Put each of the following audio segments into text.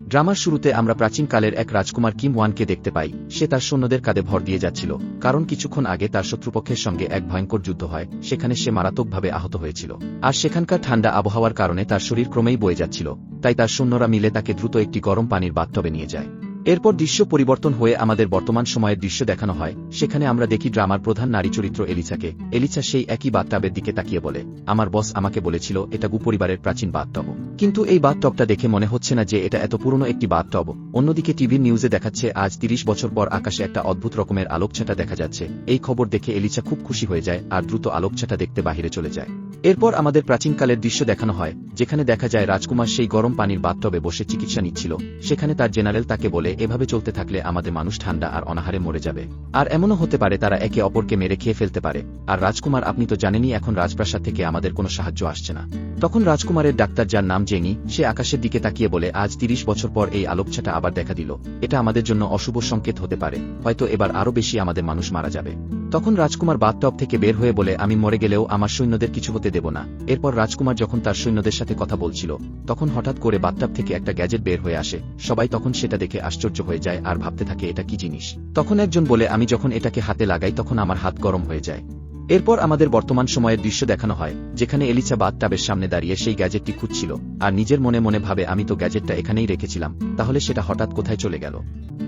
ড্রামার শুরুতে আমরা প্রাচীনকালের এক রাজকুমার কিম ওয়ানকে দেখতে পাই। সে তার সৈন্যদের কাঁধে ভর দিয়ে যাচ্ছিল, কারণ কিছুক্ষণ আগে তার শত্রুপক্ষের সঙ্গে এক ভয়ঙ্কর যুদ্ধ হয়, সেখানে সে মারাত্মকভাবে আহত হয়েছিল। আর সেখানকার ঠান্ডা আবহাওয়ার কারণে তার শরীর ক্রমেই বয়ে যাচ্ছিল, তাই তার সৈন্যরা মিলে তাকে দ্রুত একটি গরম পানির বাথটবে নিয়ে যায়। এরপর দৃশ্য পরিবর্তন হয়ে আমাদের বর্তমান সময়ের দৃশ্য দেখানো হয়, সেখানে আমরা দেখি ড্রামার প্রধান নারী চরিত্র এলিচাকে এলিচা সেই একই বাথটাবের দিকে তাকিয়ে বলে, আমার বস আমাকে বলেছিল, এটা গু পরিবারের প্রাচীন বাথটব। কিন্তু এই বাথটবটা দেখে মনে হচ্ছে না যে এটা এত পুরনো একটি বাথটব। অন্যদিকে টিভির নিউজে দেখাচ্ছে, আজ তিরিশ বছর পর আকাশে একটা অদ্ভুত রকমের আলোকছাটা দেখা যাচ্ছে। এই খবর দেখে এলিচা খুব খুশি হয়ে যায় আর দ্রুত আলোকছাটা দেখতে বাহিরে চলে যায়। এরপর আমাদের প্রাচীনকালের দৃশ্য দেখানো হয়, যেখানে দেখা যায় রাজকুমার সেই গরম পানির বাথটবে বসে চিকিৎসা নিচ্ছিল। সেখানে তার জেনারেল তাকে বলে এভাবে চলতে থাকলে আমাদের মানুষ ঠান্ডা আর অনাহারে মরে যাবে। আর এমনও হতে পারে তারা একে অপরকে মেরে খেয়ে ফেলতে পারে। আর রাজকুমার, আপনি তো জানেনই এখন রাজপ্রাসাদ থেকে আমাদের কোনো সাহায্য আসছে না। তখন রাজকুমারের ডাক্তার যার নাম জেনি, সে আকাশের দিকে তাকিয়ে বলে, আজ তিরিশ বছর পর এই আলোকছাটা আবার দেখা দিল। এটা আমাদের জন্য অশুভ সংকেত হতে পারে। হয়তো এবার আরও বেশি আমাদের মানুষ মারা যাবে। তখন রাজকুমার বাথটব থেকে বের হয়ে বলে, আমি মরে গেলেও আমার সৈন্যদের কিছু হতে দেব না। এরপর রাজকুমার যখন তার সৈন্যদের সাথে কথা বলছিল, তখন হঠাৎ করে বাথটব থেকে একটা গ্যাজেট বের হয়ে আসে। সবাই তখন সেটা দেখে আশ্চর্য হয়ে যায় আর ভাবতে থাকে, এটা কি জিনিস? তখন একজন বলে, আমি যখন এটাকে হাতে লাগাই, তখন আমার হাত গরম হয়ে যায়। এরপর আমাদের বর্তমান সময়ের দৃশ্য দেখানো হয়, যেখানে এলিচা বাথ টাবের সামনে দাঁড়িয়ে সেই গ্যাজেটটি খুঁজছিল, আর নিজের মনে মনে ভাবে, আমি তো গ্যাজেটটা এখানেই রেখেছিলাম, তাহলে সেটা হঠাৎ কোথায় চলে গেল?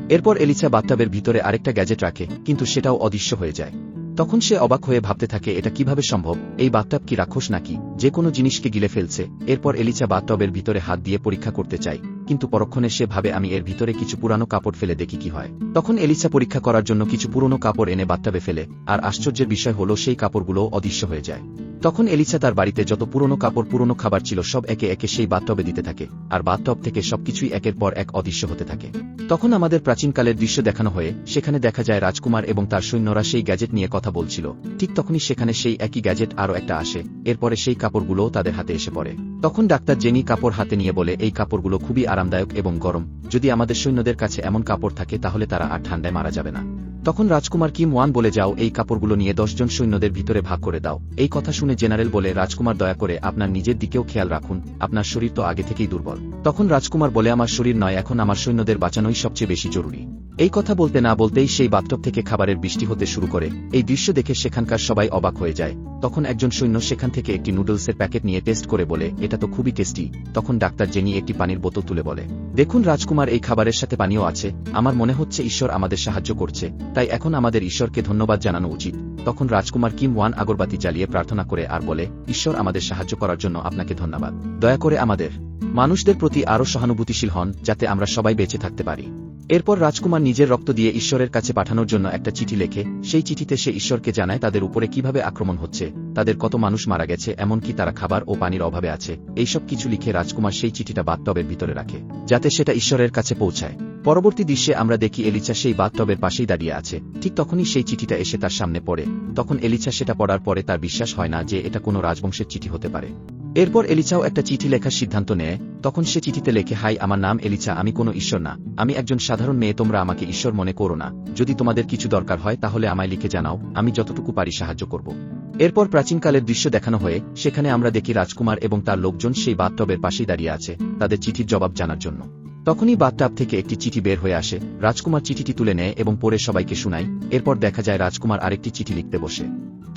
এরপর এলিচা বাথটাবের ভিতরে আরেকটা গ্যাজেট রাখে, কিন্তু সেটাও অদৃশ্য হয়ে যায়। তখন সে অবাক হয়ে ভাবতে থাকে, এটা কীভাবে সম্ভব? এই বাথটাব কি রাক্ষস নাকি? যে কোনো জিনিসকে গিলে ফেলছে। এরপর এলিচা বাথটবের ভিতরে হাত দিয়ে পরীক্ষা করতে চায়। কিন্তু পরক্ষণে সে ভাবে, আমি এর ভিতরে কিছু পুরানো কাপড় ফেলে দেখি কি হয়? তখন এলিসা পরীক্ষা করার জন্য কিছু পুরনো কাপড় এনে বাথটাবে ফেলে, আর আশ্চর্যের বিষয় হলো, সেই কাপড়গুলো অদৃশ্য হয়ে যায়। তখন এলিসা তার বাড়িতে যত পুরনো কাপড় পুরনো খাবার ছিল, সব একে একে সেই বাথটবে দিতে থাকে, আর বাথটব থেকে সবকিছুই একের পর এক অদৃশ্য হতে থাকে। তখন আমাদের প্রাচীনকালের দৃশ্য দেখানো হয়ে, সেখানে দেখা যায় রাজকুমার এবং তার সৈন্যরা সেই গ্যাজেট নিয়ে কথা বলছিল। ঠিক তখনই সেখানে সেই একই গ্যাজেট আরও একটা আসে, এরপরে সেই কাপড়গুলোও তাদের হাতে এসে পড়ে। তখন ডাক্তার জেনি কাপড় হাতে নিয়ে বলে, এই কাপড়গুলো খুবই আরামদায়ক এবং গরম। যদি আমাদের সৈন্যদের কাছে এমন কাপড় থাকে, তাহলে তারা আর ঠান্ডায় মারা যাবে না। তখন রাজকুমার কিম ওয়ান বলে, যাও, এই কাপড়গুলো নিয়ে দশজন সৈন্যদের ভিতরে ভাগ করে দাও। এই কথা শুনে জেনারেল বলে, রাজকুমার, দয়া করে আপনার নিজের দিকেও খেয়াল রাখুন। আপনার শরীর তো আগে থেকেই দুর্বল। তখন রাজকুমার বলে, আমার শরীর নয়, এখন আমার সৈন্যদের বাঁচানোই সবচেয়ে বেশি জরুরি। এই কথা বলতে না বলতেই সেই বাথটব থেকে খাবারের বৃষ্টি হতে শুরু করে। এই দৃশ্য দেখে সেখানকার সবাই অবাক হয়ে যায়। তখন একজন সৈন্য সেখান থেকে একটি নুডলসের প্যাকেট নিয়ে টেস্ট করে বলে, এটা তো খুবই টেস্টি। তখন ডাক্তার জেনি একটি পানির বোতল তুলে বলে, দেখুন রাজকুমার, এই খাবারের সাথে পানীয় আছে। আমার মনে হচ্ছে ঈশ্বর আমাদের সাহায্য করছে। তাই এখন আমাদের ঈশ্বরকে ধন্যবাদ জানানো উচিত। তখন রাজকুমার কিম ওয়ান আগরবাতি জ্বালিয়ে প্রার্থনা করে আর বলে, ঈশ্বর আমাদের সাহায্য করার জন্য আপনাকে ধন্যবাদ। দয়া করে আমাদের মানুষদের প্রতি আরও সহানুভূতিশীল হন, যাতে আমরা সবাই বেঁচে থাকতে পারি। এরপর রাজকুমার নিজের রক্ত দিয়ে ঈশ্বরের কাছে পাঠানোর জন্য একটা চিঠি লেখে। সেই চিঠিতে সে ঈশ্বরকে জানায় তাদের উপরে কীভাবে আক্রমণ হচ্ছে, তাদের কত মানুষ মারা গেছে, এমনকি তারা খাবার ও পানির অভাবে আছে। এইসব কিছু লিখে রাজকুমার সেই চিঠিটা বাথটবের ভিতরে রাখে, যাতে সেটা ঈশ্বরের কাছে পৌঁছায়। পরবর্তী দৃশ্যে আমরা দেখি এলিচা সেই বাথটবের পাশেই দাঁড়িয়ে আছে। ঠিক তখনই সেই চিঠিটা এসে তার সামনে পড়ে। তখন এলিচা সেটা পড়ার পরে তার বিশ্বাস হয় না যে এটা কোনো রাজবংশের চিঠি হতে পারে। এরপর এলিচাও একটা চিঠি লেখার সিদ্ধান্ত নেয়। তখন সে চিঠিতে লেখে, হাই, আমার নাম এলিচা আমি কোনো ঈশ্বর না। আমি একজন সাধারণ মেয়ে, তোমরা আমাকে ঈশ্বর মনে করো না। যদি তোমাদের কিছু দরকার হয়, তাহলে আমায় লিখে জানাও। আমি যতটুকু পারি সাহায্য করব। এরপর প্রাচীনকালের দৃশ্য দেখানো হয়ে, সেখানে আমরা দেখি রাজকুমার এবং তার লোকজন সেই বাথটবের পাশেই দাঁড়িয়ে আছে, তাদের চিঠির জবাব জানার জন্য। তখনই বাথটাব থেকে একটি চিঠি বের হয়ে আসে। রাজকুমার চিঠিটি তুলে নেয় এবং পরে সবাইকে শুনায়। এরপর দেখা যায় রাজকুমার আরেকটি চিঠি লিখতে বসে।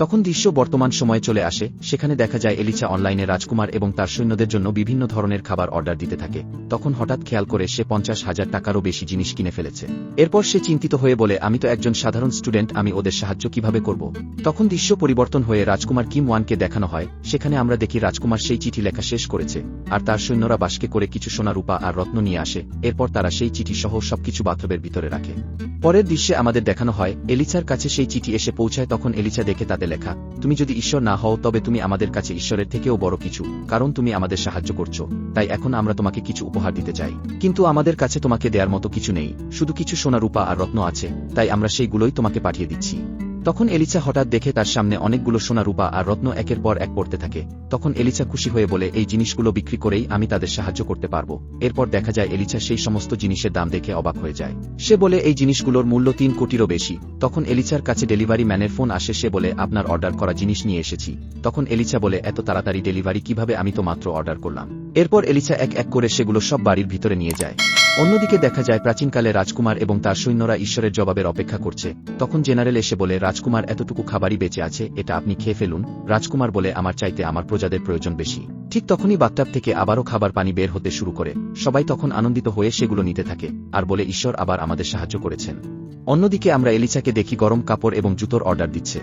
তখন দৃশ্য বর্তমান সময়ে চলে আসে, সেখানে দেখা যায় এলিচা অনলাইনে রাজকুমার এবং তার সৈন্যদের জন্য বিভিন্ন ধরনের খাবার অর্ডার দিতে থাকে। তখন হঠাৎ খেয়াল করে সে পঞ্চাশ হাজার টাকারও বেশি জিনিস কিনে ফেলেছে। এরপর সে চিন্তিত হয়ে বলে, আমি তো একজন সাধারণ স্টুডেন্ট, আমি ওদের সাহায্য কীভাবে করব? তখন দৃশ্য পরিবর্তন হয়ে রাজকুমার কিম ওয়ানকে দেখানো হয়, সেখানে আমরা দেখি রাজকুমার সেই চিঠি লেখা শেষ করেছে, আর তার সৈন্যরা বাসকে করে কিছু সোনা, রূপা আর রত্ন নিয়ে আসে, এরপর তারা সেই চিঠি সহ সবকিছু বাথরবের ভিতরে রাখে। পরের দৃশ্যে আমাদের দেখানো হয়, এলিচার কাছে সেই চিঠি এসে পৌঁছায়, তখন এলিচা দেখে তাতে লেখা, তুমি যদি ঈশ্বর না হও, তবে তুমি আমাদের কাছে ঈশ্বরের থেকেও বড় কিছু, কারণ তুমি আমাদের সাহায্য করছ, তাই এখন আমরা তোমাকে কিছু উপহার দিতে চাই। কিন্তু আমাদের কাছে তোমাকে দেয়ার মতো কিছু নেই, শুধু কিছু সোনা, রূপা আর রত্ন আছে, তাই আমরা সেইগুলোই তোমাকে পাঠিয়ে দিচ্ছি। তখন এলিচা হঠাৎ দেখে তার সামনে অনেকগুলো সোনা রূপা আর রত্ন একের পর এক পড়তে থাকে। তখন এলিচা খুশি হয়ে বলে, এই জিনিসগুলো বিক্রি করেই আমি তাদের সাহায্য করতে পারব। এরপর দেখা যায় এলিচা সেই সমস্ত জিনিসের দাম দেখে অবাক হয়ে যায়। সে বলে, এই জিনিসগুলোর মূল্য তিন কোটিরও বেশি। তখন এলিচার কাছে ডেলিভারি ম্যানের ফোন আসে, সে বলে, আপনার অর্ডার করা জিনিস নিয়ে এসেছি। তখন এলিচা বলে, এত তাড়াতাড়ি ডেলিভারি কীভাবে আমি তো মাত্র অর্ডার করলাম। এরপর এলিচা এক এক করে সেগুলো সব বাড়ির ভিতরে নিয়ে যায়। অন্যদিকে দেখা যায় প্রাচীনকালে রাজকুমার এবং তার সৈন্যরা ঈশ্বরের জবাবের অপেক্ষা করছে। তখন জেনারেল এসে বলে, রাজকুমার, এতটুকু খাবারই বেঁচে আছে, এটা আপনি খেয়ে ফেলুন। রাজকুমার বলে, আমার চাইতে আমার প্রজাদের প্রয়োজন বেশি। ঠিক তখনই বাথটাব থেকে আবারও খাবার পানি বের হতে শুরু করে। সবাই তখন আনন্দিত হয়ে সেগুলো নিতে থাকে, আর বলে, ঈশ্বর আবার আমাদের সাহায্য করেছেন। অন্যদিকে আমরা এলিচাকে দেখি গরম কাপড় এবং জুতোর অর্ডার দিচ্ছে।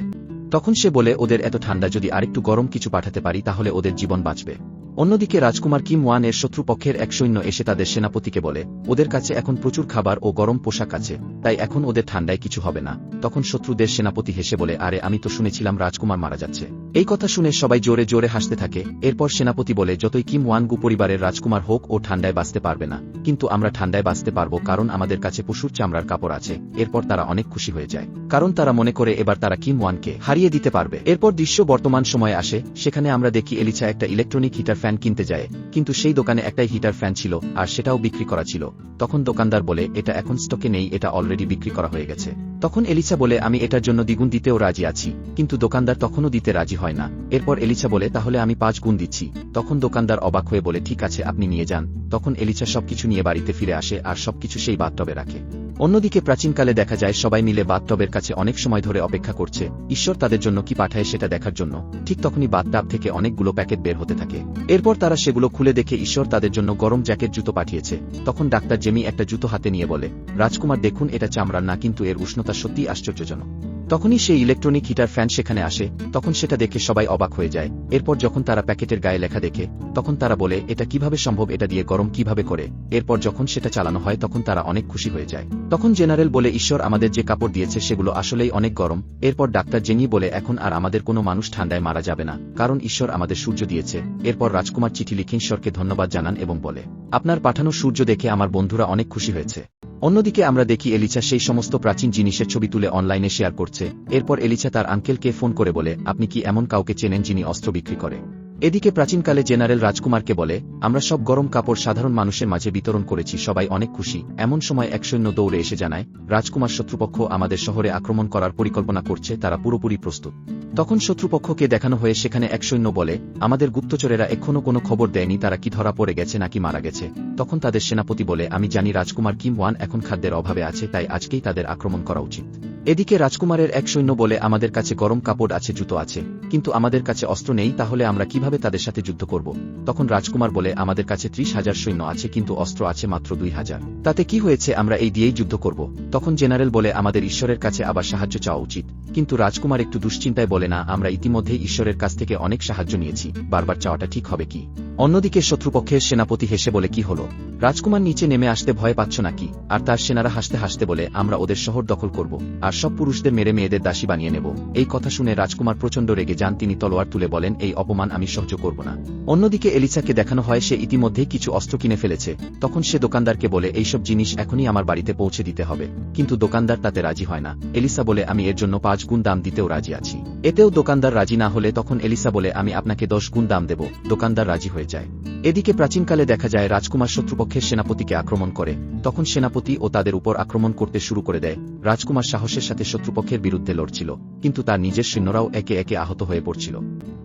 তখন সে বলে, ওদের এত ঠান্ডা, যদি আরেকটু গরম কিছু পাঠাতে পারি, তাহলে ওদের জীবন বাঁচবে। অন্যদিকে রাজকুমার কিম ওয়ানের শত্রুপক্ষের এক সৈন্য এসে তাদের সেনাপতিকে বলে, ওদের কাছে এখন প্রচুর খাবার ও গরম পোশাক আছে, তাই এখন ওদের ঠান্ডায় কিছু হবে না। তখন শত্রুদের সেনাপতি হেসে বলে, আরে, আমি তো শুনেছিলাম রাজকুমার মারা যাচ্ছে। এই কথা শুনে সবাই জোরে জোরে হাসতে থাকে। এরপর সেনাপতি বলে, যতই কিম ওয়ান গু পরিবারের রাজকুমার হোক, ও ঠান্ডায় বাঁচতে পারবে না। কিন্তু আমরা ঠান্ডায় বাঁচতে পারব, কারণ আমাদের কাছে পশুর চামড়ার কাপড় আছে। এরপর তারা অনেক খুশি হয়ে যায়, কারণ তারা মনে করে এবার তারা কিম ওয়ানকে হারিয়ে দিতে পারবে। এরপর দৃশ্য বর্তমান সময়ে আসে, সেখানে আমরা দেখি এলিছা একটা ইলেকট্রনিক হিটার ফ্যান কিনতে যায়। কিন্তু সেই দোকানে একটাই হিটার ফ্যান ছিল, আর সেটাও বিক্রি করা ছিল। তখন দোকানদার বলে, এটা এখন স্টকে নেই, এটা অলরেডি বিক্রি করা হয়ে গেছে। তখন এলিচা বলে, আমি এটার জন্য দ্বিগুণ দিতেও রাজি আছি। কিন্তু দোকানদার তখনও দিতে রাজি হয় না। এরপর এলিচা বলে, তাহলে আমি পাঁচ গুণ দিচ্ছি। তখন দোকানদার অবাক হয়ে বলে, ঠিক আছে, আপনি নিয়ে যান। তখন এলিচা সবকিছু নিয়ে বাড়িতে ফিরে আসে, আর সবকিছু সেই বাথটবে রাখে। অন্যদিকে প্রাচীনকালে দেখা যায়, সবাই মিলে বাথটবের কাছে অনেক সময় ধরে অপেক্ষা করছে, ঈশ্বর তাদের জন্য কি পাঠায় সেটা দেখার জন্য? ঠিক তখনই বাথটাব থেকে অনেকগুলো প্যাকেট বের হতে থাকে। এরপর তারা সেগুলো খুলে দেখে ঈশ্বর তাদের জন্য গরম জ্যাকেট জুতো পাঠিয়েছে। তখন ডাক্তার জেমি একটা জুতো হাতে নিয়ে বলে, রাজকুমার, দেখুন, এটা চামড়ার না, কিন্তু এর উষ্ণতা সত্যিই আশ্চর্যজনক। তখনই সেই ইলেকট্রনিক হিটার ফ্যান সেখানে আসে, তখন সেটা দেখে সবাই অবাক হয়ে যায়। এরপর যখন তারা প্যাকেটের গায়ে লেখা দেখে, তখন তারা বলে, এটা কীভাবে সম্ভব? এটা দিয়ে গরম কীভাবে করে? এরপর যখন সেটা চালানো হয়, তখন তারা অনেক খুশি হয়ে যায়। তখন জেনারেল বলে, ঈশ্বর আমাদের যে কাপড় দিয়েছে, সেগুলো আসলেই অনেক গরম। এরপর ডাক্তার জেনি বলে, এখন আর আমাদের কোনো মানুষ ঠান্ডায় মারা যাবে না, কারণ ঈশ্বর আমাদের সূর্য দিয়েছে। এরপর রাজকুমার চিঠি লিখে ঈশ্বরকে ধন্যবাদ জানান এবং বলে, আপনার পাঠানো সূর্য দেখে আমার বন্ধুরা অনেক খুশি হয়েছে। অন্যদিকে আমরা দেখি এলিচা সেই সমস্ত প্রাচীন জিনিসের ছবি তুলে অনলাইনে শেয়ার করছে। এরপর এলিচা তার আঙ্কেলকে ফোন করে বলে, আপনি কি এমন কাউকে চেনেন যিনি অস্ত্র বিক্রি করে? এদিকে প্রাচীনকালে জেনারেল রাজকুমারকে বলে, আমরা সব গরম কাপড় সাধারণ মানুষের মাঝে বিতরণ করেছি, সবাই অনেক খুশি। এমন সময় এক সৈন্য দৌড়ে এসে জানায়, রাজকুমার শত্রুপক্ষ আমাদের শহরে আক্রমণ করার পরিকল্পনা করছে, তারা পুরোপুরি প্রস্তুত। তখন শত্রুপক্ষকে দেখানো হয়ে সেখানে এক সৈন্য বলে, আমাদের গুপ্তচরেরা এখনও কোনো খবর দেয়নি তারা কি ধরা পড়ে গেছে নাকি মারা গেছে। তখন তাদের সেনাপতি বলে, আমি জানি রাজকুমার কিম ওয়ান এখন খাদ্যের অভাবে আছে, তাই আজকেই তাদের আক্রমণ করা উচিত। এদিকে রাজকুমারের এক সৈন্য বলে, আমাদের কাছে গরম কাপড় আছে, জুতো আছে, কিন্তু আমাদের কাছে অস্ত্র নেই, তাহলে আমরা কীভাবে তাদের সাথে যুদ্ধ করব? তখন রাজকুমার বলে, আমাদের কাছে ত্রিশ হাজার সৈন্য আছে, কিন্তু অস্ত্র আছে মাত্র দুই হাজার। তাতে কি হয়েছে, আমরা এই দিয়েই যুদ্ধ করব। তখন জেনারেল বলে, আমাদের ঈশ্বরের কাছে আবার সাহায্য চাওয়া উচিত। কিন্তু রাজকুমার একটু দুশ্চিন্তায় বলে, না, আমরা ইতিমধ্যে ঈশ্বরের কাছ থেকে অনেক সাহায্য নিয়েছি। বারবার চাওয়াটা ঠিক হবে কি? অন্যদিকে শত্রুপক্ষের সেনাপতি হেসে বলে, কি হলো? রাজকুমার নিচে নেমে আসতে ভয় পাচ্ছ নাকি? আর তার সেনারা হাসতে হাসতে বলে, আমরা ওদের শহর দখল করব, আর সব পুরুষদের মেরে মেয়েদের দাসী বানিয়ে নেব। এই কথা শুনে রাজকুমার প্রচণ্ড রেগে যান। তিনি তলোয়ার তুলে বলেন, এই অপমান আমি সহ্য করব না। অন্যদিকে এলিসাকে দেখানো হয়, সে ইতিমধ্যেই কিছু অস্ত্র কিনে ফেলেছে। তখন সে দোকানদারকে বলে এইসব জিনিস এখনই আমার বাড়িতে পৌঁছে দিতে হবে। কিন্তু দোকানদার তাতে রাজি হয় না। এলিসা বলে, আমি এর জন্য পাঁচ গুণ দাম দিতেও রাজি আছি। এতেও দোকানদার রাজি না হলে তখন এলিসা বলে, আমি আপনাকে দশ গুণ দাম দেব। দোকানদার রাজি হয়ে যায়। এদিকে প্রাচীনকালে দেখা যায়, রাজকুমার শত্রুপক্ষের সেনাপতিকে আক্রমণ করে। তখন সেনাপতি ও তাদের উপর আক্রমণ করতে শুরু করে দেয়। রাজকুমার সাহসের সাথে শত্রুপক্ষের বিরুদ্ধে লড়ছিল, কিন্তু তার নিজের সৈন্যরাও একে একে আহত হয়ে পড়ছিল।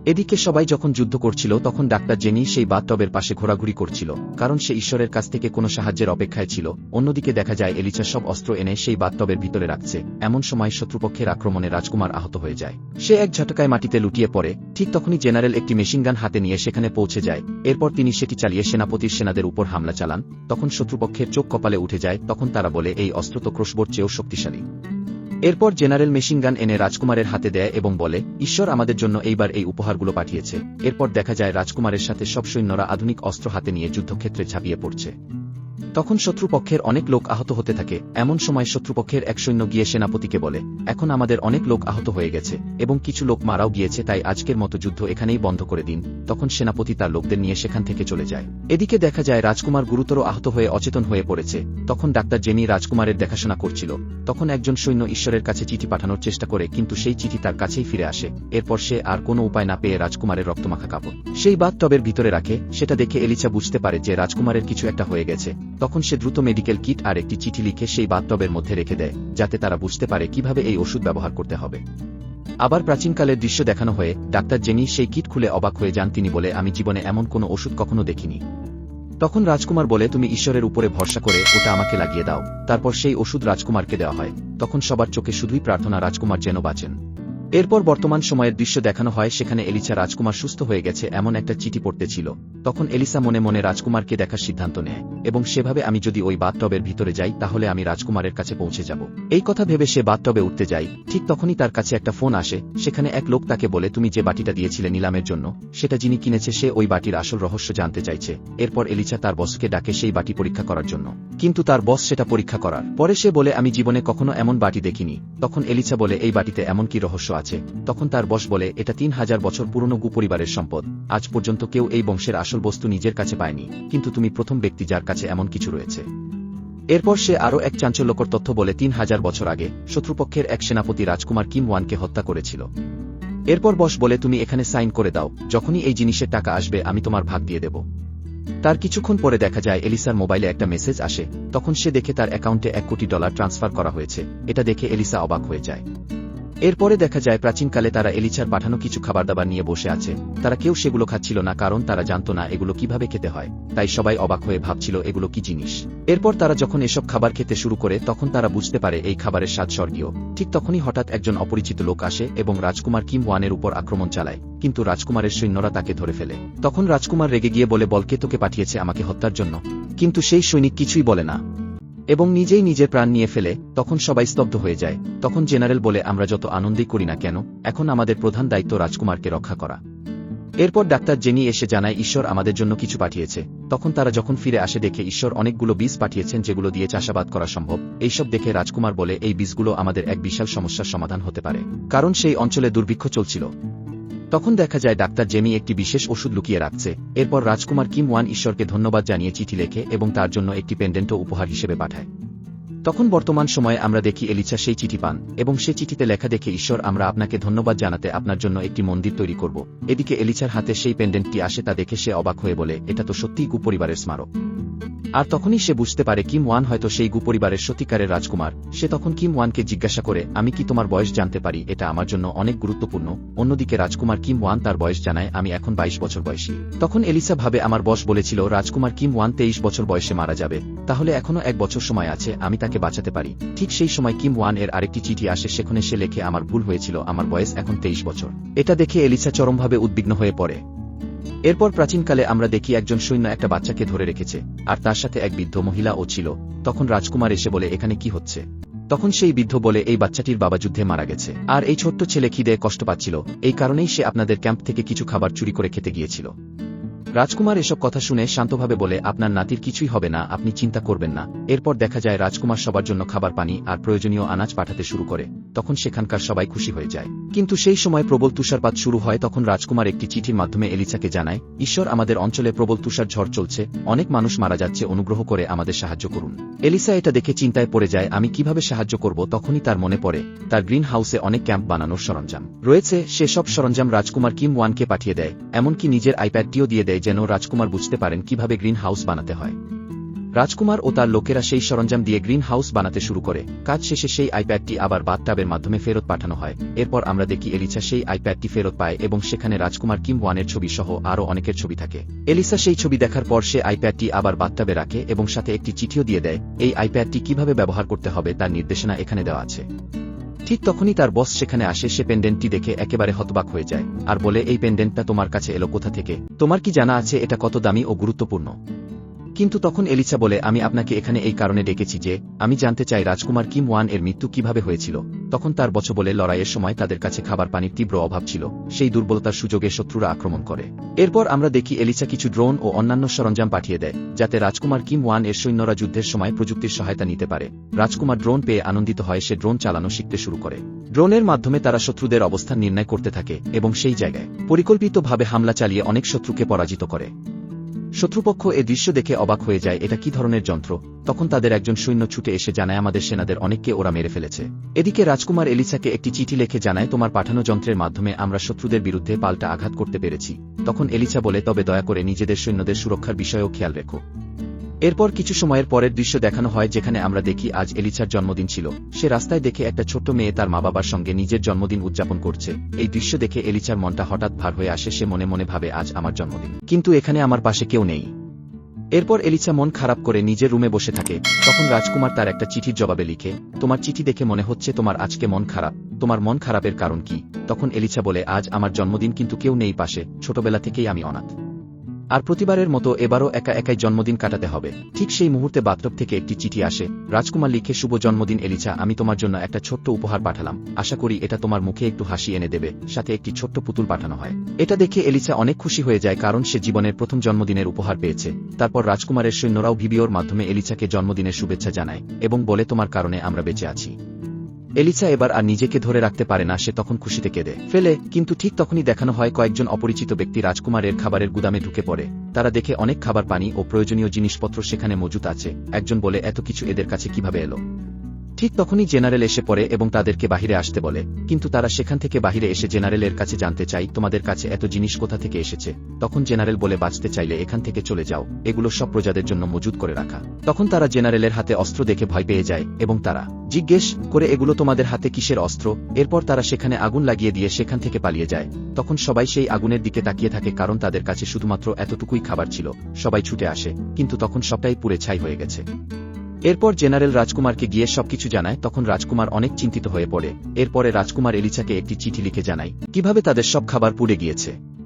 এদিকে সবাই যখন যুদ্ধ করছিল, তখন ডাক্তার জেনি সেই বাথটবের পাশে ঘোরাঘুরি করছিল, কারণ সে ঈশ্বরের কাছ থেকে কোনো সাহায্যের অপেক্ষায় ছিল। অন্যদিকে দেখা যায়, এলিচা সব অস্ত্র এনে সেই বাথটবের ভিতরে রাখছে। এমন সময় শত্রুপক্ষের আক্রমণে রাজকুমার আহত হয়ে যায়। সে এক ঝটকায় মাটিতে লুটিয়ে পড়ে। ঠিক তখনই জেনারেল একটি মেশিনগান হাতে নিয়ে সেখানে পৌঁছে যায়। এরপর তিনি সেটি চালিয়ে সেনাপতির সেনাদের উপর হামলা চালান। তখন শত্রুপক্ষের চোখ কপালে উঠে যায়, তখন তারা বলে, এই অস্ত্র তো ক্রোশবোর চেয়েও শক্তিশালী। এরপর জেনারেল মেশিনগান এনে রাজকুমারের হাতে দেয় এবং বলে, ঈশ্বর আমাদের জন্য এইবার এই উপহারগুলো পাঠিয়েছে। এরপর দেখা যায় রাজকুমারের সাথে সব সৈন্যরা আধুনিক অস্ত্র হাতে নিয়ে যুদ্ধক্ষেত্রে ঝাঁপিয়ে পড়ছে। তখন শত্রুপক্ষের অনেক লোক আহত হতে থাকে। এমন সময় শত্রুপক্ষের এক সৈন্য গিয়ে সেনাপতিকে বলে, এখন আমাদের অনেক লোক আহত হয়ে গেছে এবং কিছু লোক মারাও গিয়েছে, তাই আজকের মতো যুদ্ধ এখানেই বন্ধ করে দিন। তখন সেনাপতি তার লোকদের নিয়ে সেখান থেকে চলে যায়। এদিকে দেখা যায় রাজকুমার গুরুতর আহত হয়ে অচেতন হয়ে পড়েছে। তখন ডাক্তার জেমি রাজকুমারের দেখাশোনা করছিল। তখন একজন সৈন্য ঈশ্বরের কাছে চিঠি পাঠানোর চেষ্টা করে, কিন্তু সেই চিঠি তার কাছেই ফিরে আসে। এরপর সে আর কোনো উপায় না পেয়ে রাজকুমারের রক্তমাখা কাপড় সেই বাদ টবের ভিতরে রাখে। সেটা দেখে এলিচা বুঝতে পারে যে রাজকুমারের কিছু একটা হয়ে গেছে। তখন সে দ্রুত মেডিকেল কিট আর একটি চিঠি লিখে সেই বাথটবের মধ্যে রেখে দেয়, যাতে তারা বুঝতে পারে কীভাবে এই ওষুধ ব্যবহার করতে হবে। আবার প্রাচীনকালের দৃশ্য দেখানো হয়ে, ডাক্তার জেনি সেই কিট খুলে অবাক হয়ে যান তিনি বলে, আমি জীবনে এমন কোনো ওষুধ কখনো দেখিনি। তখন রাজকুমার বলে, তুমি ঈশ্বরের উপরে ভরসা করে ওটা আমাকে লাগিয়ে দাও। তারপর সেই ওষুধ রাজকুমারকে দেওয়া হয়। তখন সবার চোখে শুধুই প্রার্থনা, রাজকুমার যেন বাঁচেন। এরপর বর্তমান সময়ের দৃশ্য দেখানো হয়, সেখানে এলিসা রাজকুমার সুস্থ হয়ে গেছে, এমন একটা চিঠি পড়তেছিল তখন এলিসা মনে মনে রাজকুমারকে দেখার সিদ্ধান্ত নেয়, এবং সেভাবে আমি যদি ওই বাথটবের ভিতরে যাই, তাহলে আমি রাজকুমারের কাছে পৌঁছে যাব। এই কথা ভেবে সে বাথটবে উঠতে যায়। ঠিক তখনই তার কাছে একটা ফোন আসে, সেখানে এক লোক তাকে বলে, তুমি যে বাটিটা দিয়েছিলে নিলামের জন্য, সেটা যিনি কিনেছে, সে ওই বাটির আসল রহস্য জানতে চাইছে। এরপর এলিসা তার বসকে ডাকে সেই বাটি পরীক্ষা করার জন্য। কিন্তু তার বস সেটা পরীক্ষা করার। পরে সে বলে, আমি জীবনে কখনো এমন বাটি দেখিনি। তখন এলিসা বলে, এই বাটিতে এমন কি রহস্য আছে, তখন তার বস বলে, এটা তিন হাজার বছর পুরনো গুপরিবারের সম্পদ। আজ পর্যন্ত কেউ এই বংশের আসল বস্তু নিজের কাছে পায়নি, কিন্তু তুমি প্রথম ব্যক্তি যার কাছে এমন কিছু রয়েছে। এরপর সে আরও এক চাঞ্চল্যকর তথ্য বলে, তিন হাজার বছর আগে শত্রুপক্ষের এক সেনাপতি রাজকুমার কিম ওয়ানকে হত্যা করেছিল। এরপর বস বলে, তুমি এখানে সাইন করে দাও, যখনই এই জিনিসের টাকা আসবে, আমি তোমার ভাগ দিয়ে দেব। তার কিছুক্ষণ পরে দেখা যায়, এলিসার মোবাইলে একটা মেসেজ আসে, তখন সে দেখে তার অ্যাকাউন্টে এক কোটি ডলার ট্রান্সফার করা হয়েছে। এটা দেখে এলিসা অবাক হয়ে যায়। এরপরে দেখা যায় প্রাচীনকালে তারা এলিচার পাঠানো কিছু খাবার দাবার নিয়ে বসে আছে। তারা কেউ সেগুলো খাচ্ছিল না কারণ তারা জানত না এগুলো কীভাবে খেতে হয়। তাই সবাই অবাক হয়ে ভাবছিল, এগুলো কি জিনিস? এরপর তারা যখন এসব খাবার খেতে শুরু করে, তখন তারা বুঝতে পারে এই খাবারের স্বাদ স্বর্গীয়। ঠিক তখনই হঠাৎ একজন অপরিচিত লোক আসে এবং রাজকুমার কিম ওয়ানের উপর আক্রমণ চালায়, কিন্তু রাজকুমারের সৈন্যরা তাকে ধরে ফেলে। তখন রাজকুমার রেগে গিয়ে বলে বলকে তোকে পাঠিয়েছে আমাকে হত্যার জন্য? কিন্তু সেই সৈনিক কিছুই বলে না। এবং নিজেই নিজের প্রাণ নিয়ে ফেলে, তখন সবাই স্তব্ধ হয়ে যায়। তখন জেনারেল বলে, আমরা যত আনন্দই করি না কেন, এখন আমাদের প্রধান দায়িত্ব রাজকুমারকে রক্ষা করা। এরপর ডাক্তার জেনি এসে জানায়, ঈশ্বর আমাদের জন্য কিছু পাঠিয়েছে। তখন তারা যখন ফিরে আসে, দেখে ঈশ্বর অনেকগুলো বীজ পাঠিয়েছেন যেগুলো দিয়ে চাষাবাদ করা সম্ভব। এইসব দেখে রাজকুমার বলে, এই বীজগুলো আমাদের এক বিশাল সমস্যার সমাধান হতে পারে। কারণ সেই অঞ্চলে দুর্ভিক্ষ চলছিল। তখন দেখা যায় ডাক্তার জেমি একটি বিশেষ ওষুধ লুকিয়ে রাখছে। এরপর রাজকুমার কিম ওয়ান ঈশ্বরকে ধন্যবাদ জানিয়ে চিঠি লেখে এবং তার জন্য একটি পেন্ডেন্টও উপহার হিসেবে পাঠায়। তখন বর্তমান সময়ে আমরা দেখি এলিচা সেই চিঠি পান, এবং সে চিঠিতে লেখা দেখে, ঈশ্বর, আমরা আপনাকে ধন্যবাদ জানাতে আপনার জন্য একটি মন্দির তৈরি করব। এদিকে এলিচার হাতে সেই পেন্ডেন্টটি আসে, তা দেখে সে অবাক হয়ে বলে, এটা তো সত্যিই কুপরিবারের স্মারক। আর তখনই সে বুঝতে পারে, কিম ওয়ান হয়তো সেই গুপরিবারের সত্যিকারের রাজকুমার। সে তখন কিম ওয়ানকে জিজ্ঞাসা করে, আমি কি তোমার বয়স জানতে পারি? এটা আমার জন্য অনেক গুরুত্বপূর্ণ। অন্যদিকে রাজকুমার কিম ওয়ান তার বয়স জানায়, আমি এখন বাইশ বছর বয়সী। তখন এলিসা ভাবে, আমার বস বলেছিল, রাজকুমার কিম ওয়ান তেইশ বছর বয়সে মারা যাবে। তাহলে এখনও এক বছর সময় আছে, আমি তাকে বাঁচাতে পারি। ঠিক সেই সময় কিম ওয়ানের আরেকটি চিঠি আসে, সেখানে সে লেখে, আমার ভুল হয়েছিল, আমার বয়স এখন তেইশ বছর। এটা দেখে এলিসা চরমভাবে উদ্বিগ্ন হয়ে পড়ে। এরপর প্রাচীনকালে আমরা দেখি একজন সৈন্য একটা বাচ্চাকে ধরে রেখেছে, আর তার সাথে এক বৃদ্ধ মহিলাও ছিল। তখন রাজকুমার এসে বলে, এখানে কি হচ্ছে? তখন সেই বৃদ্ধ বলে, এই বাচ্চাটির বাবা যুদ্ধে মারা গেছে, আর এই ছোট্ট ছেলে খিদে কষ্ট পাচ্ছিল। এই কারণেই সে আপনাদের ক্যাম্প থেকে কিছু খাবার চুরি করে খেতে গিয়েছিল। রাজকুমার এসব কথা শুনে শান্তভাবে বলে, আপনার নাতির কিছুই হবে না, আপনি চিন্তা করবেন না। এরপর দেখা যায় রাজকুমার সবার জন্য খাবার, পানি আর প্রয়োজনীয় আনাজ পাঠাতে শুরু করে। তখন সেখানকার সবাই খুশি হয়ে যায়। কিন্তু সেই সময় প্রবল তুষারপাত শুরু হয়, তখন রাজকুমার একটি চিঠির মাধ্যমে এলিসাকে জানায়, ঈশ্বর, আমাদের অঞ্চলে প্রবল তুষার ঝড় চলছে, অনেক মানুষ মারা যাচ্ছে, অনুগ্রহ করে আমাদের সাহায্য করুন। এলিসা এটা দেখে চিন্তায় পড়ে যায়, আমি কীভাবে সাহায্য করব? তখনই তার মনে পড়ে, তার গ্রিন হাউসে অনেক ক্যাম্প বানানোর সরঞ্জাম। রয়েছে সেসব সরঞ্জাম রাজকুমার কিম ওয়ানকে পাঠিয়ে দেয়, এমনকি নিজের আইপ্যাডটিও দিয়ে দেয়। যেন রাজকুমার বুঝতে পারেন কীভাবে গ্রিন হাউস বানাতে হয়। রাজকুমার ও তার লোকেরা সেই সরঞ্জাম দিয়ে গ্রিন হাউস বানাতে শুরু করে। কাজ শেষে সেই আইপ্যাডটি আবার বাথটাবের মাধ্যমে ফেরত পাঠানো হয়। এরপর আমরা দেখি এলিসা সেই আইপ্যাডটি ফেরত পায় এবং সেখানে রাজকুমার কিম ওয়ানের ছবি সহ আরও অনেকের ছবি থাকে। এলিসা সেই ছবি দেখার পর সে আইপ্যাডটি আবার বাথটাবে রাখে এবং সাথে একটি চিঠিও দিয়ে দেয়, এই আইপ্যাডটি কীভাবে ব্যবহার করতে হবে তার নির্দেশনা এখানে দেওয়া আছে। ঠিক তখনই তার বস সেখানে আসে, সে পেন্ডেন্টটি দেখে একেবারে হতবাক হয়ে যায়। আর বলে, এই পেন্ডেন্টটা তোমার কাছে এলো কোথা থেকে? তোমার কি জানা আছে এটা কত দামি ও গুরুত্বপূর্ণ? কিন্তু তখন এলিসা বলে, আমি আপনাকে এখানে এই কারণে ডেকেছি যে, আমি জানতে চাই রাজকুমার কিম ওয়ানের মৃত্যু কীভাবে হয়েছিল। তখন তার বছ বলে লড়াইয়ের সময় তাদের কাছে খাবার পানির তীব্র অভাব ছিল। সেই দুর্বলতার সুযোগে শত্রুরা আক্রমণ করে। এরপর আমরা দেখি এলিসা কিছু ড্রোন ও অন্যান্য সরঞ্জাম পাঠিয়ে দেয়, যাতে রাজকুমার কিম ওয়ানের সৈন্যরা যুদ্ধের সময় প্রযুক্তির সহায়তা নিতে পারে। রাজকুমার ড্রোন পেয়ে আনন্দিত হয়, সে ড্রোন চালানো শিখতে শুরু করে। ড্রোনের মাধ্যমে তারা শত্রুদের অবস্থান নির্ণয় করতে থাকে এবং সেই জায়গায় পরিকল্পিতভাবে হামলা চালিয়ে অনেক শত্রুকে পরাজিত করে। শত্রুপক্ষ এ দৃশ্য দেখে অবাক হয়ে যায়, এটা কি ধরনের যন্ত্র? তখন তাদের একজন সৈন্য ছুটে এসে জানায়, আমাদের সেনাদের অনেককে ওরা মেরে ফেলেছে। এদিকে রাজকুমার এলিসাকে একটি চিঠি লিখে জানায়, তোমার পাঠানো যন্ত্রের মাধ্যমে আমরা শত্রুদের বিরুদ্ধে পাল্টা আঘাত করতে পেরেছি। তখন এলিসা বলে, তবে দয়া করে নিজেদের সৈন্যদের সুরক্ষার বিষয়েও খেয়াল রেখো। এরপর কিছু সময়ের পরের দৃশ্য দেখানো হয় যেখানে আমরা দেখি আজ এলিচার জন্মদিন ছিল। সে রাস্তায় দেখে একটা ছোট্ট মেয়ে তার মা বাবার সঙ্গে নিজের জন্মদিন উদযাপন করছে। এই দৃশ্য দেখে এলিচার মনটা হঠাৎ ভার হয়ে আসে, সে মনে মনে ভাবে, আজ আমার জন্মদিন। কিন্তু এখানে আমার পাশে কেউ নেই। এরপর এলিচা মন খারাপ করে নিজের রুমে বসে থাকে। তখন রাজকুমার তার একটা চিঠির জবাবে লিখে, তোমার চিঠি দেখে মনে হচ্ছে তোমার আজকে মন খারাপ। তোমার মন খারাপের কারণ কি? তখন এলিচা বলে, আজ আমার জন্মদিন কিন্তু কেউ নেই পাশে। ছোটবেলা থেকেই আমি অনাথ। আর প্রতিবারের মতো এবারও একা একাই জন্মদিন কাটাতে হবে। ঠিক সেই মুহূর্তে বাথটব থেকে একটি চিঠি আসে, রাজকুমার লিখে, শুভ জন্মদিন, এলিচা, আমি তোমার জন্য একটা ছোট্ট উপহার পাঠালাম। আশা করি এটা তোমার মুখে একটু হাসি এনে দেবে, সাথে একটি ছোট্ট পুতুল পাঠানো হয়। এটা দেখে এলিচা অনেক খুশি হয়ে যায় কারণ সে জীবনের প্রথম জন্মদিনের উপহার পেয়েছে। তারপর রাজকুমারের সৈন্যরাও ভিডিওর মাধ্যমে এলিচাকে জন্মদিনের শুভেচ্ছা জানায় এবং বলে, তোমার কারণে আমরা বেঁচে আছি। এলিসা এবার আর নিজেকে ধরে রাখতে পারে না, সে তখন খুশিতে কেঁদে। ফেলে, কিন্তু ঠিক তখনই দেখানো হয় কয়েকজন অপরিচিত ব্যক্তি রাজকুমারের খাবারের গুদামে ঢুকে পড়ে। তারা দেখে অনেক খাবার পানি ও প্রয়োজনীয় জিনিসপত্র সেখানে মজুত আছে। একজন বলে, এত কিছু এদের কাছে কীভাবে এলো? ঠিক তখনই জেনারেল এসে পড়ে এবং তাদেরকে বাহিরে আসতে বলে, কিন্তু তারা সেখান থেকে বাহিরে এসে জেনারেলের কাছে জানতে চাই তোমাদের কাছে এত জিনিস কোথা থেকে এসেছে? তখন জেনারেল বলে, বাঁচতে চাইলে এখান থেকে চলে যাও, এগুলো সব প্রজাদের জন্য মজুদ করে রাখা। তখন তারা জেনারেলের হাতে অস্ত্র দেখে ভয় পেয়ে যায়, এবং তারা, জিজ্ঞেস করে এগুলো তোমাদের হাতে কিসের অস্ত্র? এরপর তারা সেখানে আগুন লাগিয়ে দিয়ে সেখান থেকে পালিয়ে যায়। তখন সবাই সেই আগুনের দিকে তাকিয়ে থাকে, কারণ তাদের কাছে শুধুমাত্র এতটুকুই খাবার ছিল, সবাই ছুটে আসে, কিন্তু তখন সবটাই পুড়ে ছাই হয়ে গেছে। এরপর জেনারেল রাজকুমারকে গিয়ে সবকিছু জানায়, তখন রাজকুমার অনেক চিন্তিত হয়ে পড়ে। এরপরে রাজকুমার এলিচাকে একটি চিঠি লিখে জানায়, কীভাবে তাদের সব খাবার পুড়ে গিয়েছে।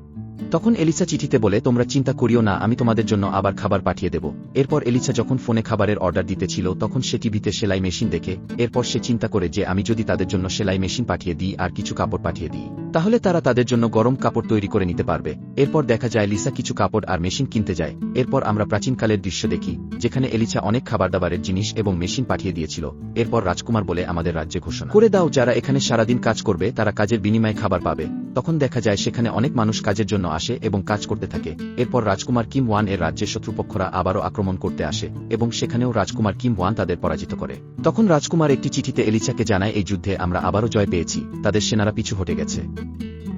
তখন এলিসা চিঠিতে বলে, তোমরা চিন্তা করিও না, আমি তোমাদের জন্য আবার খাবার পাঠিয়ে দেব। এরপর এলিসা যখন ফোনে খাবারের অর্ডার দিতেছিল, তখন সে টিভিতে সেলাই মেশিন দেখে, এরপর সে চিন্তা করে যে, আমি যদি তাদের জন্য সেলাই মেশিন পাঠিয়ে দিই আর কিছু কাপড় পাঠিয়ে দিই, তাহলে তারা তাদের জন্য গরম কাপড় তৈরি করে নিতে পারবে। এরপর দেখা যায় লিসা কিছু কাপড় আর মেশিন কিনতে যায়। এরপর আমরা প্রাচীনকালের দৃশ্য দেখি, যেখানে এলিচা অনেক খাবার দাবারের জিনিস এবং মেশিন পাঠিয়ে দিয়েছিল। এরপর রাজকুমার বলে, আমাদের রাজ্যে ঘোষণা করে দাও, যারা এখানে সারাদিন কাজ করবে, তারা কাজের বিনিময়ে খাবার পাবে। তখন দেখা যায় সেখানে অনেক মানুষ কাজের জন্য আসে এবং কাজ করতে থাকে। এরপর রাজকুমার কিম ওয়ানের রাজ্যের শত্রুপক্ষরা আবারও আক্রমণ করতে আসে এবং সেখানেও রাজকুমার কিম ওয়ান তাদের পরাজিত করে। তখন রাজকুমার একটি চিঠিতে এলিচাকে জানায়, এই যুদ্ধে আমরা আবারও জয় পেয়েছি। তাদের সেনারা পিছু হটে গেছে।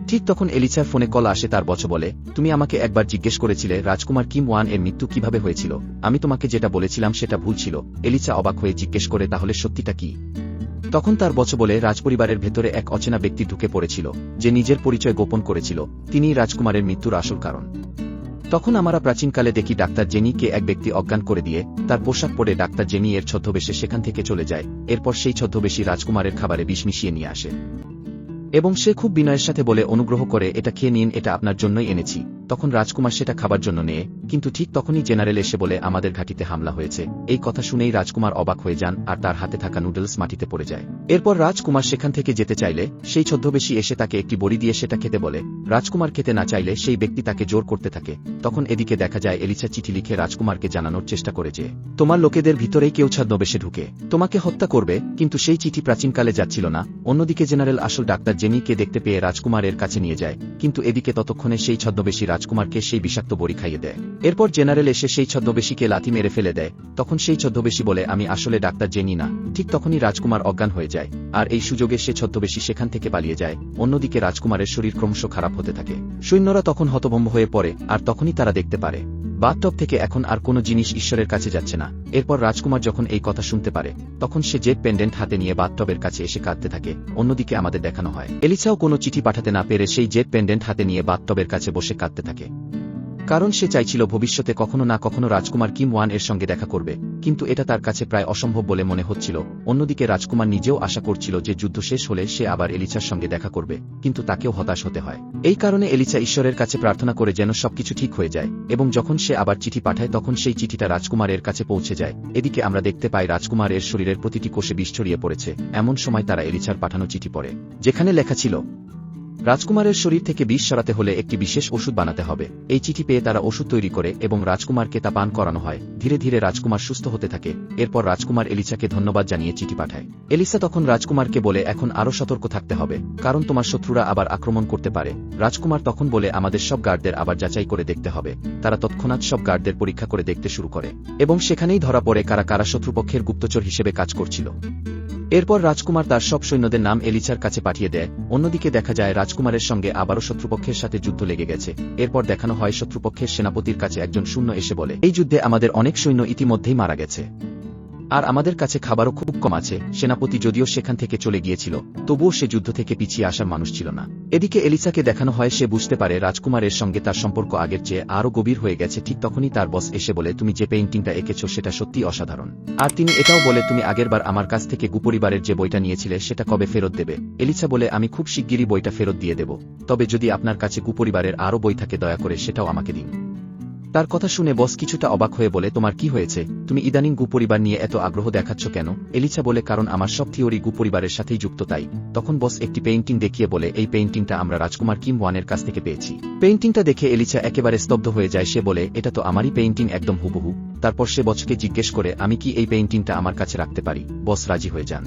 ঠিক তখন এলিচার ফোনে কল আসে, তার বছ বলে, তুমি আমাকে একবার জিজ্ঞেস করেছিলে রাজকুমার কিম ওয়ানের মৃত্যু কীভাবে হয়েছিল? আমি তোমাকে যেটা বলেছিলাম সেটা ভুল ছিল। এলিচা অবাক হয়ে জিজ্ঞেস করে, তাহলে সত্যিটা কি? তখন তার বলে রাজপরিবারের ভেতরে এক অচেনা ব্যক্তি ঢুকে পড়েছিল, যে নিজের পরিচয় গোপন করেছিল, তিনিই রাজকুমারের মৃত্যুর আসল কারণ। তখন আমরা প্রাচীনকালে দেখি ডাক্তার জেনিকে এক ব্যক্তি অজ্ঞান করে দিয়ে তার পোশাক পরে ডাক্তার জেনি এর ছদ্মবেশে সেখান থেকে চলে যায়, এরপর সেই ছদ্মবেশী রাজকুমারের খাবারে বিষ মিশিয়ে নিয়ে আসে। এবং সে খুব বিনয়ের সাথে বলে, অনুগ্রহ করে এটা খেয়ে নিন, এটা আপনার জন্যই এনেছি। তখন রাজকুমার সেটা খাবার জন্য নেয়, কিন্তু ঠিক তখনই জেনারেল এসে বলে, আমাদের ঘাটিতে হামলা হয়েছে। এই কথা শুনেই রাজকুমার অবাক হয়ে যান আর তার হাতে থাকা নুডলস মাটিতে পড়ে যায়। এরপর রাজকুমার সেখান থেকে যেতে চাইলে, সেই ছদ্মবেশী এসে তাকে একটি বড়ি দিয়ে সেটা খেতে বলে। রাজকুমার খেতে না চাইলে সেই ব্যক্তি তাকে জোর করতে থাকে। তখন এদিকে দেখা যায়, এলিসা চিঠি লিখে রাজকুমারকে জানানোর চেষ্টা করে যে, তোমার লোকেদের ভিতরেই কেউ ছদ্মবেশে ঢুকে। তোমাকে হত্যা করবে, কিন্তু সেই চিঠি প্রাচীনকালে যাচ্ছিল না। অন্যদিকে জেনারেল আসল ডাক্তার জেনিকে দেখতে পেয়ে রাজকুমারের কাছে নিয়ে যায়। কিন্তু এদিকে ততক্ষণে সেই ছদ্মবেশী রাজকুমারকে সেই বিষাক্ত বড়ি খাইয়ে দেয়। এরপর জেনারেল এসে সেই ছদ্মবেশীকে লাথি মেরে ফেলে দেয়। তখন সেই ছদ্মবেশী বলে, আমি আসলে ডাক্তার জেনি না। ঠিক তখনই রাজকুমার অজ্ঞান হয়ে যায়। আর এই সুযোগে সে ছদ্মবেশী সেখান থেকে পালিয়ে যায়। অন্যদিকে রাজকুমারের শরীর ক্রমশ খারাপ হতে থাকে। সৈন্যরা তখন হতভম্ব হয়ে পড়ে, আর তখনই তারা দেখতে পারে। বাথটব থেকে এখন আর কোনো জিনিস ঈশ্বরের কাছে যাচ্ছে না। এরপর রাজকুমার যখন এই কথা শুনতে পারে, তখন সে জেট পেন্ডেন্ট হাতে নিয়ে বাথটবের কাছে এসে কাঁদতে থাকে। অন্যদিকে আমাদের দেখানো হয়। এলিসাও কোনো চিঠি পাঠাতে না পেরে সেই জেট পেন্ডেন্ট হাতে নিয়ে বাথটবের কাছে বসে কাঁদতে থাকে। কারণ সে চাইছিল ভবিষ্যতে কখনো না কখনো রাজকুমার কিম ওয়ানের সঙ্গে দেখা করবে, কিন্তু এটা তার কাছে প্রায় অসম্ভব বলে মনে হচ্ছিল। অন্যদিকে রাজকুমার নিজেও আশা করছিল যে যুদ্ধ শেষ হলে সে আবার এলিচার সঙ্গে দেখা করবে, কিন্তু তাকেও হতাশ হতে হয়। এই কারণে এলিচা ঈশ্বরের কাছে প্রার্থনা করে যেন সবকিছু ঠিক হয়ে যায়, এবং যখন সে আবার চিঠি পাঠায় তখন সেই চিঠিটা রাজকুমারের কাছে পৌঁছে যায়। এদিকে আমরা দেখতে পাই রাজকুমার এর শরীরের প্রতিটি কোষে বিষ ছড়িয়ে পড়েছে। এমন সময় তারা এলিচার পাঠানো চিঠি পড়ে, যেখানে লেখা ছিল রাজকুমারের শরীর থেকে বিষ সরাতে হলে একটি বিশেষ ওষুধ বানাতে হবে। এই চিঠি পেয়ে তারা ওষুধ তৈরি করে এবং রাজকুমারকে তা পান করানো হয়। ধীরে ধীরে রাজকুমার সুস্থ হতে থাকে। এরপর রাজকুমার এলিসাকে ধন্যবাদ জানিয়ে চিঠি পাঠায়। এলিসা তখন রাজকুমারকে বলে, এখন আরও সতর্ক থাকতে হবে, কারণ তোমার শত্রুরা আবার আক্রমণ করতে পারে। রাজকুমার তখন বলে, আমাদের সব গার্ডদের আবার যাচাই করে দেখতে হবে। তারা তৎক্ষণাৎ সব গার্ডদের পরীক্ষা করে দেখতে শুরু করে। এবং সেখানেই ধরা পড়ে কারা কারা শত্রুপক্ষের গুপ্তচর হিসেবে কাজ করছিল। এরপর রাজকুমার তার সব সৈন্যদের নাম এলিচার কাছে পাঠিয়ে দেয়। অন্যদিকে দেখা যায়, রাজকুমারের সঙ্গে আবারও শত্রুপক্ষের সাথে যুদ্ধ লেগে গেছে। এরপর দেখানো হয়, শত্রুপক্ষের সেনাপতির কাছে একজন শূন্য এসে বলে, এই যুদ্ধে আমাদের অনেক সৈন্য ইতিমধ্যেই মারা গেছে। আর আমাদের কাছে খাবারও খুব কম আছে, সেনাপতি যদিও সেখান থেকে চলে গিয়েছিল, তবুও সে যুদ্ধ থেকে পিছিয়ে আসার মানুষ ছিল না। এদিকে এলিসাকে দেখানো হয় সে বুঝতে পারে রাজকুমারের সঙ্গে তার সম্পর্ক আগের চেয়ে আরও গভীর হয়ে গেছে, ঠিক তখনই তার বস এসে বলে, তুমি যে পেইন্টিংটা এঁকেছ সেটা সত্যি অসাধারণ। আর তিনি এটাও বলে, তুমি আগেরবার আমার কাছ থেকে গুপরিবারের যে বইটা নিয়েছিলে সেটা কবে ফেরত দেবে? এলিসা বলে, আমি খুব শিগগিরই বইটা ফেরত দিয়ে দেব, তবে যদি আপনার কাছে গুপরিবারের আরও বই থাকে দয়া করে সেটাও আমাকে দিন। তার কথা শুনে বস কিছুটা অবাক হয়ে বলে, তোমার কি হয়েছে? তুমি ইদানিং গুপরিবার নিয়ে এত আগ্রহ দেখাচ্ছ কেন? এলিচা বলে, কারণ আমার সব থিওরি গুপরিবারের সাথেই যুক্ত তাই। তখন বস একটি পেইন্টিং দেখিয়ে বলে, এই পেইন্টিংটা আমরা রাজকুমার কিম ওয়ানের কাছ থেকে পেয়েছি। পেইন্টিংটা দেখে এলিচা একেবারে স্তব্ধ হয়ে যায়। সে বলে, এটা তো আমারই পেইন্টিং একদম হুবহু। তারপর সে বসকে জিজ্ঞেস করে, আমি কি এই পেইন্টিংটা আমার কাছে রাখতে পারি? বস রাজি হয়ে যান।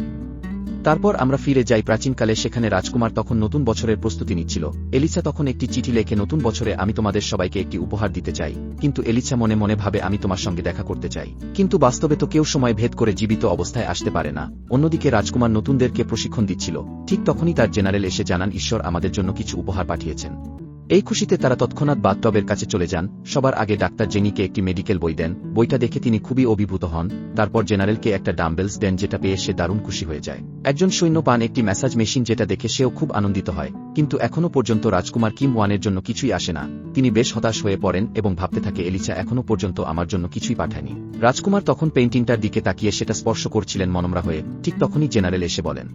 তারপর আমরা ফিরে যাই প্রাচীনকালে সেখানে রাজকুমার তখন নতুন বছরের প্রস্তুতি নিচ্ছিল। এলিসা তখন একটি চিঠি লেখে, নতুন বছরে আমি তোমাদের সবাইকে একটি উপহার দিতে চাই। কিন্তু এলিসা মনে মনে ভাবে, আমি তোমার সঙ্গে দেখা করতে চাই। কিন্তু বাস্তবে তো কেউ সময় ভেদ করে জীবিত অবস্থায় আসতে পারে না। অন্যদিকে রাজকুমার নতুনদেরকে প্রশিক্ষণ দিচ্ছিল। ঠিক তখনই তার জেনারেল এসে জানান, ঈশ্বর আমাদের জন্য কিছু উপহার পাঠিয়েছেন। এই খুশিতে তারা তৎক্ষণাৎ বাথটবের কাছে চলে যান। সবার আগে ডাক্তার জেনিকে একটি মেডিকেল বই দেন। বইটা দেখে তিনি খুবই অভিভূত হন। তারপর জেনারেলকে একটা ডাম্বেলস দেন যেটা পেয়ে সে দারুণ খুশি হয়ে যায়। একজন সৈন্য পান একটি ম্যাসাজ মেশিন যেটা দেখে সেও খুব আনন্দিত হয়। কিন্তু এখনও পর্যন্ত রাজকুমার কিম ওয়ানের জন্য কিছুই আসে না। তিনি বেশ হতাশ হয়ে পড়েন এবং ভাবতে থাকে, এলিচা এখনও পর্যন্ত আমার জন্য কিছুই পাঠায়নি। রাজকুমার তখন পেইন্টিংটার দিকে তাকিয়ে সেটা স্পর্শ করছিলেন মনমরা হয়ে। ঠিক তখনই জেনারেল এসে বলেন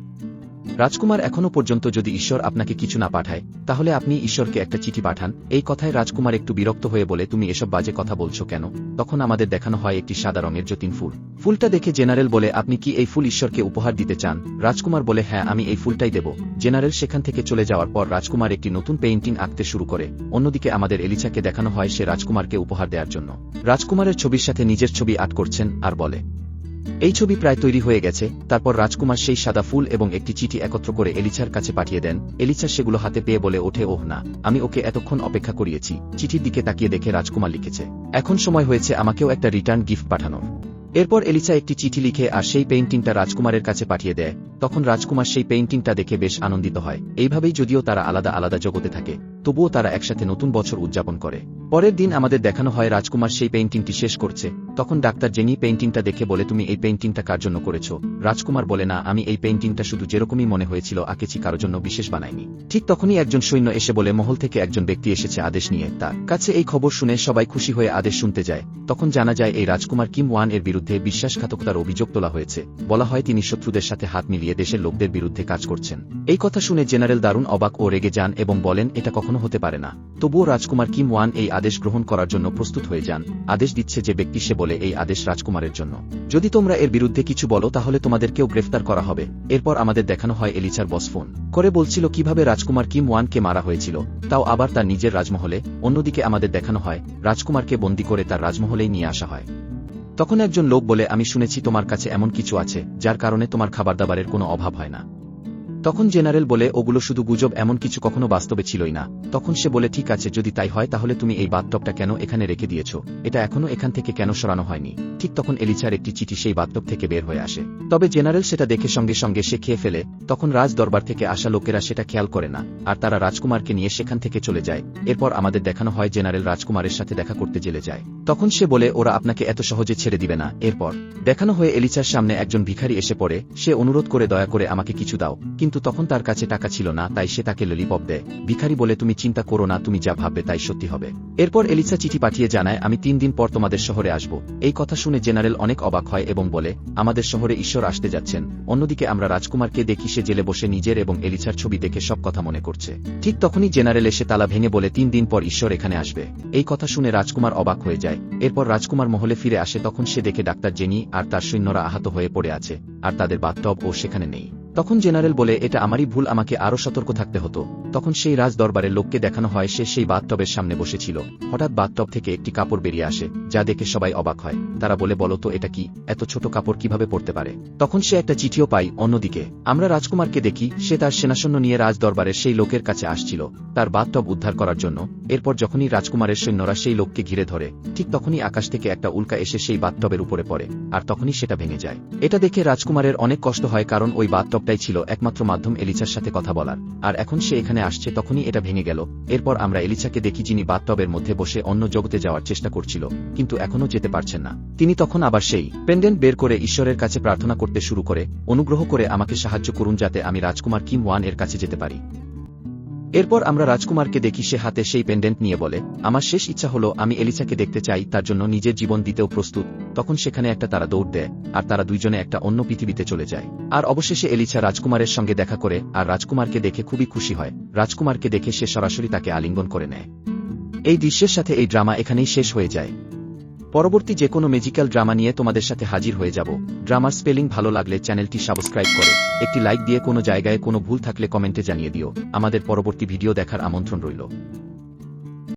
রাজকুমার এখনও পর্যন্ত যদি ঈশ্বর আপনাকে কিছু না পাঠায়, তাহলে আপনি ঈশ্বরকে একটা চিঠি পাঠান। এই কথায় রাজকুমার একটু বিরক্ত হয়ে বলে, তুমি এসব বাজে কথা বলছো কেন? তখন আমাদের দেখানো হয় একটি সাদা রঙের যতীন ফুল। ফুলটা দেখে জেনারেল বলে, আপনি কি এই ফুল ঈশ্বরকে উপহার দিতে চান? রাজকুমার বলে হ্যাঁ আমি এই ফুলটাই দেব। জেনারেল সেখান থেকে চলে যাওয়ার পর রাজকুমার একটি নতুন পেইন্টিং আঁকতে শুরু করে। অন্যদিকে আমাদের এলিচাকে দেখানো হয় সে রাজকুমারকে উপহার দেওয়ার জন্য। রাজকুমারের ছবির সাথে নিজের ছবি আর্ট করছেন আর বলে এই ছবি প্রায় তৈরি হয়ে গেছে, তারপর রাজকুমার সেই সাদা ফুল এবং একটি চিঠি একত্র করে এলিচার কাছে পাঠিয়ে দেন এলিচা সেগুলো হাতে পেয়ে বলে ওঠে, ওহ না, আমি ওকে এতক্ষণ অপেক্ষা করিয়েছি। চিঠির দিকে তাকিয়ে দেখে রাজকুমার লিখেছে, এখন সময় হয়েছে আমাকেও একটা রিটার্ন গিফট পাঠানোর। এরপর এলিচা একটি চিঠি লিখে আর সেই পেইন্টিংটা রাজকুমারের কাছে পাঠিয়ে দেয়, তখন রাজকুমার সেই পেইন্টিংটা দেখে বেশ আনন্দিত হয়, এইভাবেই যদিও তারা আলাদা আলাদা জগতে থাকে। তবুও তারা একসাথে নতুন বছর উদযাপন করে। পরের দিন আমাদের দেখানো হয় রাজকুমার সেই পেইন্টিংটি শেষ করছে। তখন ডাক্তার জেনি পেইন্টিংটা দেখে বলে, তুমি এই পেইন্টিংটা কার জন্য করেছ? রাজকুমার বলে, না, আমি এই পেইন্টিংটা শুধু যেরকমই মনে হয়েছিল, আঁকেছি, কারও জন্য বিশেষ বানাইনি। ঠিক তখনই একজন সৈন্য এসে বলে, মহল থেকে একজন ব্যক্তি এসেছে, আদেশ নিয়ে, তার কাছে এই খবর শুনে সবাই খুশি হয়ে আদেশ শুনতে যায়। তখন জানা যায়, এই রাজকুমার কিম ওয়ানের বিরুদ্ধে বিশ্বাসঘাতকতার অভিযোগ তোলা হয়েছে। বলা হয়, তিনি শত্রুদের সাথে হাত মিলিয়ে দেশের লোকদের বিরুদ্ধে কাজ করছেন। এই কথা শুনে জেনারেল দারুণ অবাক ও রেগে যান এবং বলেন, এটা কখনো হতে পারে না। তবুও রাজকুমার কিম ওয়ান এই আদেশ গ্রহণ করার জন্য প্রস্তুত হয়ে যান। আদেশ দিচ্ছে যে ব্যক্তি সে বলে, এই আদেশ রাজকুমারের জন্য। যদি তোমরা এর বিরুদ্ধে কিছু বলো, তাহলে তোমাদেরকেও গ্রেফতার করা হবে। এরপর আমাদের দেখানো হয় এলিচার বস ফোন। করে বলছিল, কীভাবে রাজকুমার কিম ওয়ানকে মারা হয়েছিল? তাও আবার তার নিজের রাজমহলে। অন্যদিকে আমাদের দেখানো হয়, রাজকুমারকে বন্দী করে তার রাজমহলেই নিয়ে আসা হয়। তখন একজন লোক বলে, আমি শুনেছি তোমার কাছে এমন কিছু আছে, যার কারণে তোমার খাবার দাবারের কোনো অভাব হয় না। তখন জেনারেল বলে, ওগুলো শুধু গুজব, এমন কিছু কখনো বাস্তবে ছিলই না। তখন সে বলে, ঠিক আছে, যদি তাই হয়, তাহলে তুমি এই বাথটবটা কেন এখানে রেখে দিয়েছ? এটা এখনও এখান থেকে কেন সরানো হয়নি? ঠিক তখন এলিচার একটি চিঠি সেই বাথটব থেকে বের হয়ে আসে। তবে জেনারেল সেটা দেখে সঙ্গে সঙ্গে সে খেয়ে ফেলে। তখন রাজ দরবার থেকে আসা লোকেরা সেটা খেয়াল করে না, আর তারা রাজকুমারকে নিয়ে সেখান থেকে চলে যায়। এরপর আমাদের দেখানো হয়, জেনারেল রাজকুমারের সাথে দেখা করতে জেলে যায়। তখন সে বলে, ওরা আপনাকে এত সহজে ছেড়ে দিবে না। এরপর দেখানো হয়ে এলিচার সামনে একজন ভিখারি এসে পড়ে। সে অনুরোধ করে, দয়া করে আমাকে কিছু দাও। কিন্তু তখন তার কাছে টাকা ছিল না, তাই সে তাকে ললিপপ দেয়। ভিখারি বলে, তুমি চিন্তা করো না, তুমি যা ভাববে তাই সত্যি হবে। এরপর এলিসা চিঠি পাঠিয়ে জানায়, আমি তিন দিন পর তোমাদের শহরে আসব। এই কথা শুনে জেনারেল অনেক অবাক হয় এবং বলে, আমাদের শহরে ঈশ্বর আসতে যাচ্ছেন। অন্যদিকে আমরা রাজকুমারকে দেখি, সে জেলে বসে নিজের এবং এলিসার ছবি দেখে সব কথা মনে করছে। ঠিক তখনই জেনারেল এসে তালা ভেঙে বলে, তিন দিন পর ঈশ্বর এখানে আসবে। এই কথা শুনে রাজকুমার অবাক হয়ে যায়। এরপর রাজকুমার মহলে ফিরে আসে, তখন সে দেখে ডাক্তার জেনি আর তার সৈন্যরা আহত হয়ে পড়ে আছে, আর তাদের বাথটব ও সেখানে নেই। তখন জেনারেল বলে, এটা আমারই ভুল, আমাকে আরও সতর্ক থাকতে হতো। তখন সেই রাজ দরবারের লোককে দেখানো হয়, সে সেই বাথটবের সামনে বসেছিল। হঠাৎ বাথটব থেকে একটি কাপড় বেরিয়ে আসে, যা দেখে সবাই অবাক হয়। তারা বলে, বলো তো, এটা কি? এত ছোট কাপড় কীভাবে পড়তে পারে? তখন সে একটা চিঠিও পাই অন্যদিকে। আমরা রাজকুমারকে দেখি, সে তার সেনাসৈন্য নিয়ে রাজ দরবারের সেই লোকের কাছে আসছিল, তার বাথটব উদ্ধার করার জন্য। এরপর যখনই রাজকুমারের সৈন্যরা সেই লোককে ঘিরে ধরে, ঠিক তখনই আকাশ থেকে একটা উল্কা এসে সেই বাথটবের উপরে পড়ে, আর তখনই সেটা ভেঙে যায়। এটা দেখে রাজকুমারের অনেক কষ্ট হয়, কারণ ওই বাথটবটাই ছিল একমাত্র মাধ্যম এলিচার সাথে কথা বলার। আর এখন সে এখানে আসছে, তখনই এটা ভেঙে গেল। এরপর আমরা এলিচাকে দেখি যিনি বাথটবের মধ্যে বসে অন্য জগতে যাওয়ার চেষ্টা করছিল, কিন্তু এখনও যেতে পারছেন না। তিনি তখন আবার সেই পেন্ডেন্ট বের করে ঈশ্বরের কাছে প্রার্থনা করতে শুরু করে, অনুগ্রহ করে আমাকে সাহায্য করুন যাতে আমি রাজকুমার কিম ওয়ানের কাছে যেতে পারি। এরপর আমরা রাজকুমারকে দেখি সে হাতে সেই পেন্ডেন্ট নিয়ে বলে, আমার শেষ ইচ্ছা হলো আমি এলিসাকে দেখতে চাই, তার জন্য নিজের জীবন দিতেও প্রস্তুত। তখন সেখানে একটা তারা দৌড় দেয়, আর তারা দুইজনে একটা অন্য পৃথিবীতে চলে যায়। আর অবশেষে এলিছা রাজকুমারের সঙ্গে দেখা করে, আর রাজকুমারকে দেখে খুবই খুশি হয়। রাজকুমারকে দেখে সে সরাসরি তাকে আলিঙ্গন করে নেয়। এই দৃশ্যের সাথে এই ড্রামা এখানেই শেষ হয়ে যায়। পরবর্তী যে কোনো ম্যাজিক্যাল ড্রামা নিয়ে তোমাদের সাথে হাজির হয়ে যাব। ড্রামার স্পেলিং ভালো লাগলে চ্যানেলটি সাবস্ক্রাইব করে, একটি লাইক দিয়ে কোনো জায়গায় কোনো ভুল থাকলে কমেন্টে জানিয়ে দিও। আমাদের পরবর্তী ভিডিও দেখার আমন্ত্রণ রইল।